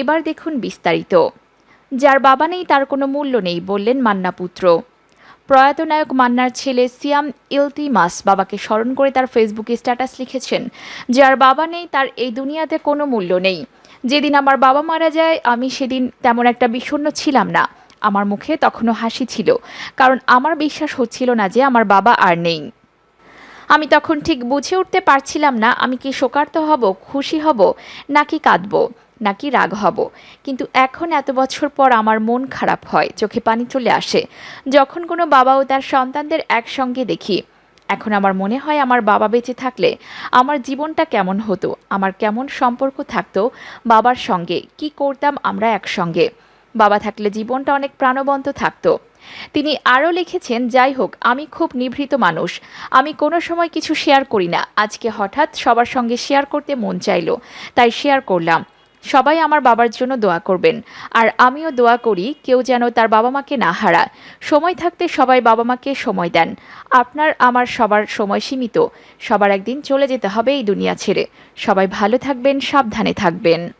এবার দেখুন বিস্তারিত। যার বাবা নেই, তার কোনো মূল্য নেই, বললেন মান্না পুত্র। প্রয়াত নায়ক মান্নার ছেলে সিয়াম ইলতিমাস বাবাকে স্মরণ করে তার ফেসবুকে স্ট্যাটাস লিখেছেন, যার বাবা নেই, তার এই দুনিয়াতে কোনো মূল্য নেই। যেদিন আমার বাবা মারা যায়, আমি সেদিন তেমন একটা বিষণ্ণ ছিলাম না। আমার মুখে তখনও হাসি ছিল, কারণ আমার বিশ্বাস হচ্ছিল না যে আমার বাবা আর নেই। আমি তখন ঠিক বুঝে উঠতে পারছিলাম না, আমি কি শোকার্ত হব, খুশি হব, নাকি কাঁদব? নাকি রাগ হব। কিন্তু এখন এত বছর পর আমার মন খারাপ হয়, চোখে পানি চলে আসে। যখন কোনো বাবা ও তার সন্তানদের একসঙ্গে দেখি, এখন আমার মনে হয় আমার বাবা বেঁচে থাকলে আমার জীবনটা কেমন হতো, আমার কেমন সম্পর্ক থাকতো, বাবার সঙ্গে কি করতাম আমরা একসঙ্গে। বাবা থাকলে জীবনটা অনেক প্রাণবন্ত থাকতো। তিনি আরও লিখেছেন, যাই হোক, আমি খুব নিভৃত মানুষ। আমি কোনো সময় কিছু শেয়ার করি না। আজকে হঠাৎ সবার সঙ্গে শেয়ার করতে মন চাইলো, তাই শেয়ার করলাম। সবাই আমার বাবার জন্য দোয়া করবেন। আর আমিও দোয়া করি, কেউ যেন তার বাবা মাকে না হারা সময় থাকতে সবাই বাবা মাকে সময় দেন। আপনার, আমার সবার সময় সীমিত। সবার একদিন চলে যেতে হবে এই দুনিয়া ছেড়ে। সবাই ভালো থাকবেন, সাবধানে থাকবেন।